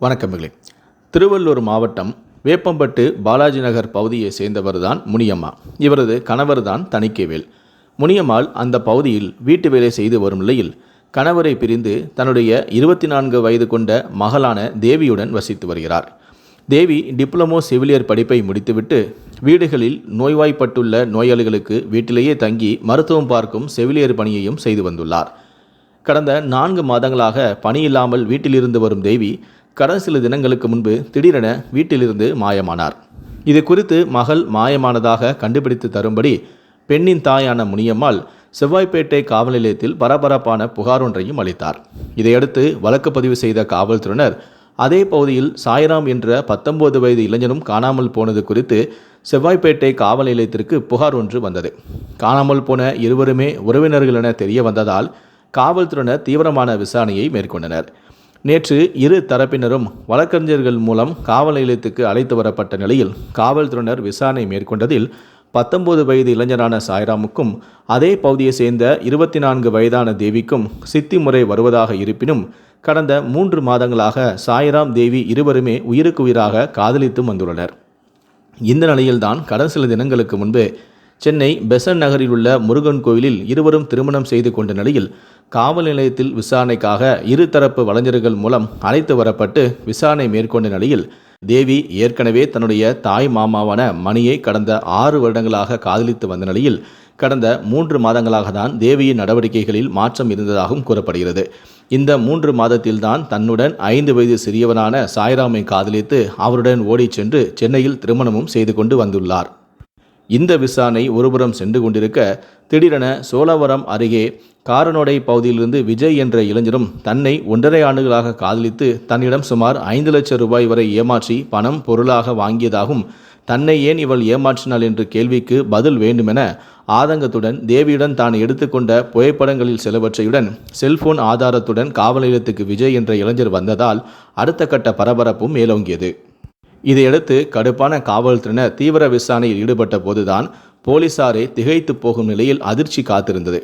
வணக்கமிகளே திருவள்ளூர் மாவட்டம் வேப்பம்பட்டு பாலாஜி நகர் பகுதியை சேர்ந்தவர்தான் முனியம்மா. இவரது கணவர்தான் தணிக்கைவேல். முனியம்மாள் அந்த பகுதியில் வீட்டு வேலை செய்து வரும் நிலையில் கணவரை பிரிந்து தன்னுடைய இருபத்தி நான்கு வயது கொண்ட மகளான தேவியுடன் வசித்து வருகிறார். தேவி டிப்ளமோ செவிலியர் படிப்பை முடித்துவிட்டு வீடுகளில் நோய்வாய்ப்பட்டுள்ள நோயாளிகளுக்கு வீட்டிலேயே தங்கி மருத்துவம் பார்க்கும் செவிலியர் பணியையும் செய்து வந்துள்ளார். கடந்த நான்கு மாதங்களாக பணியில்லாமல் வீட்டிலிருந்து வரும் தேவி கடந்த சில தினங்களுக்கு முன்பு திடீரென வீட்டிலிருந்து மாயமானார். இது குறித்து மகள் மாயமானதாக கண்டுபிடித்து தரும்படி பெண்ணின் தாயான முனியம்மாள் செவ்வாய்ப்பேட்டை காவல் நிலையத்தில் பரபரப்பான புகார் ஒன்றையும் அளித்தார். இதையடுத்து வழக்கு பதிவு செய்த காவல்துறையினர் அதே பகுதியில் சாய்ராம் என்ற பத்தொன்பது வயது இளைஞனும் காணாமல் போனது குறித்து செவ்வாய்ப்பேட்டை காவல் நிலையத்திற்கு புகார் ஒன்று வந்தது. காணாமல் போன இருவருமே உறவினர்கள் என தெரிய வந்ததால் காவல்துறையினர் தீவிரமான விசாரணையை மேற்கொண்டனர். நேற்று இரு தரப்பினரும் வழக்கறிஞர்கள் மூலம் காவல் நிலையத்துக்கு அழைத்து வரப்பட்ட நிலையில் காவல்துறையினர் விசாரணை மேற்கொண்டதில் பத்தொன்பது வயது இளைஞரான சாய்ராமுக்கும் அதே பகுதியை சேர்ந்த இருபத்தி நான்கு வயதான தேவிக்கும் சித்தி முறை வருவதாக இருப்பினும் கடந்த மூன்று மாதங்களாக சாய்ராம் தேவி இருவருமே உயிருக்கு உயிராக காதலித்து வந்துள்ளனர். இந்த நிலையில்தான் கடந்த சில தினங்களுக்கு முன்பு சென்னை பெசன் நகரில் உள்ள முருகன் கோயிலில் இருவரும் திருமணம் செய்து கொண்ட நிலையில் காவல் நிலையத்தில் விசாரணைக்காக இருதரப்பு வழஞ்சர்கள் மூலம் அழைத்து வரப்பட்டு விசாரணை மேற்கொண்ட நிலையில் தேவி ஏற்கனவே தன்னுடைய தாய் மாமாவான மணியை கடந்த ஆறு வருடங்களாக காதலித்து வந்த நிலையில் கடந்த மூன்று மாதங்களாக தான் தேவியின் நடவடிக்கைகளில் மாற்றம் இருந்ததாகவும் கூறப்படுகிறது. இந்த மூன்று மாதத்தில்தான் தன்னுடன் ஐந்து வயது சிறியவனான சாய்ராமை காதலித்து அவருடன் ஓடிச் சென்று சென்னையில் திருமணமும் செய்து கொண்டு வந்துள்ளார். இந்த விசாரணை ஒருபுறம் சென்று கொண்டிருக்க திடீரென சோழவரம் அருகே காரனோடை பகுதியிலிருந்து விஜய் என்ற இளைஞரும் தன்னை ஒன்றரை ஆண்டுகளாக காதலித்து தன்னிடம் சுமார் ஐந்து லட்சம் ரூபாய் வரை ஏமாற்றி பணம் பொருளாக வாங்கியதாகவும் தன்னை ஏன் இவள் ஏமாற்றினாள் என்ற கேள்விக்கு பதில் வேண்டுமென ஆதங்கத்துடன் தேவியுடன் தான் எடுத்துக்கொண்ட புகைப்படங்களில் சிலவற்றையுடன் செல்போன் ஆதாரத்துடன் காவல் நிலையத்துக்கு விஜய் என்ற இளைஞர் வந்ததால் அடுத்த கட்ட பரபரப்பும் மேலோங்கியது. இதையடுத்து கடுப்பான காவல்துறையினர் தீவிர விசாரணையில் ஈடுபட்ட போதுதான் போலீசாரை திகைத்து போகும் நிலையில் அதிர்ச்சி காத்திருந்தது.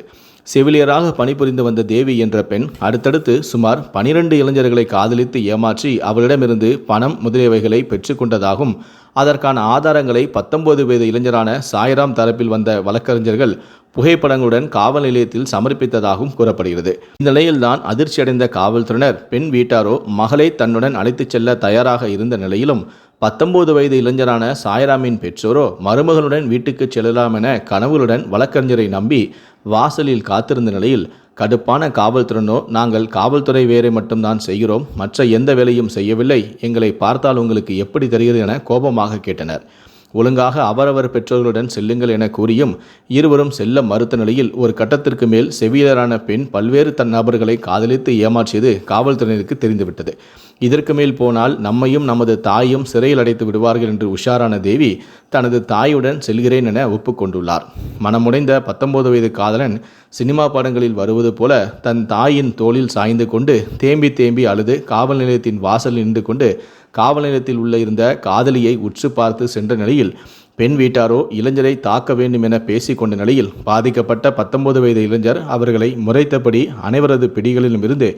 செவிலியராக பணிபுரிந்து வந்த தேவி என்ற பெண் அடுத்தடுத்து சுமார் பனிரெண்டு இளைஞர்களை காதலித்து ஏமாற்றி அவளிடமிருந்து பணம் முதலியவைகளை பெற்றுக்கொண்டதாகவும் அதற்கான ஆதாரங்களை பத்தொன்பது வயது இளைஞரான சாய்ராம் தரப்பில் வந்த வழக்கறிஞர்கள் புகைப்படங்களுடன் காவல் நிலையத்தில் சமர்ப்பித்ததாகவும் கூறப்படுகிறது. இந்த நிலையில்தான் அதிர்ச்சியடைந்த காவல்துறையினர் பெண் வீட்டாரோ மகளை தன்னுடன் அழைத்துச் செல்ல தயாராக இருந்த நிலையிலும் பத்தொன்பது வயது இளைஞரான சாய்ராமின் பெற்றோரோ மருமகளுடன் வீட்டுக்கு செல்லலாம் என கனவுகளுடன் வழக்கறிஞரை நம்பி வாசலில் காத்திருந்த நிலையில் கடுப்பான காவல்துறனோ நாங்கள் காவல்துறை வேலை மட்டும்தான் செய்கிறோம். மற்ற எந்த வேலையும் செய்யவில்லை. எங்களை பார்த்தால் உங்களுக்கு எப்படி தெரிகிறது என கோபமாக கேட்டனர். ஒழுங்காக அவரவர் பெற்றோர்களுடன் செல்லுங்கள் என கூறியும் இருவரும் செல்ல மறுத்த நிலையில் ஒரு கட்டத்திற்கு மேல் செவியரான பெண் பல்வேறு தன் நபர்களை காதலித்து ஏமாற்றியது காவல்துறையினருக்கு தெரிந்துவிட்டது. இதற்கு மேல் போனால் நம்மையும் நமது தாயும் சிறையில் அடைத்து விடுவார்கள் என்று உஷாரான தேவி தனது தாயுடன் செல்கிறேன் என ஒப்புக்கொண்டுள்ளார். மனமுடைந்த பத்தொன்பது வயது காதலன் சினிமா படங்களில் வருவது போல தன் தாயின் தோளில் சாய்ந்து கொண்டு தேம்பி தேம்பி அழுது காவல் நிலையத்தின் வாசல் நின்று கொண்டு காவல் நிலையத்தில் உள்ள இருந்த காதலியை உற்று பார்த்து சென்ற நிலையில் பெண் வீட்டாரோ இளைஞரை தாக்க வேண்டும் என பேசிக்கொண்ட நிலையில் பாதிக்கப்பட்ட பத்தொன்பது வயது இளைஞர் அவர்களை முறைத்தபடி அனைவரது பிடிகளிலும் இருந்து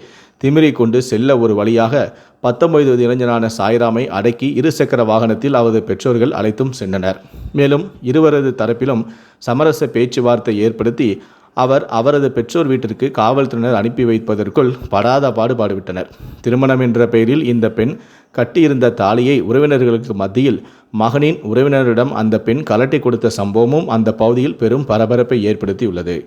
திமிரை கொண்டு செல்ல ஒரு வழியாக பத்தொன்பது வயது இளைஞரான சாய்ராமை அடக்கி இருசக்கர வாகனத்தில் அவரது பெற்றோர்கள் அழைத்தும் சென்றனர். மேலும் இருவரது தரப்பிலும் சமரச பேச்சுவார்த்தை ஏற்படுத்தி அவர் அவரது பெற்றோர் வீட்டிற்கு காவல்துறையினர் அனுப்பி வைப்பதற்குள் படாத பாடுபாடுவிட்டனர் திருமணம் என்ற பெயரில் இந்த பெண் கட்டியிருந்த தாலியை உறவினர்களுக்கு மத்தியில் மகனின் உறவினரிடம் அந்த பெண் கலட்டி கொடுத்த சம்பவமும் அந்த பகுதியில் பெரும் பரபரப்பை ஏற்படுத்தியுள்ளது.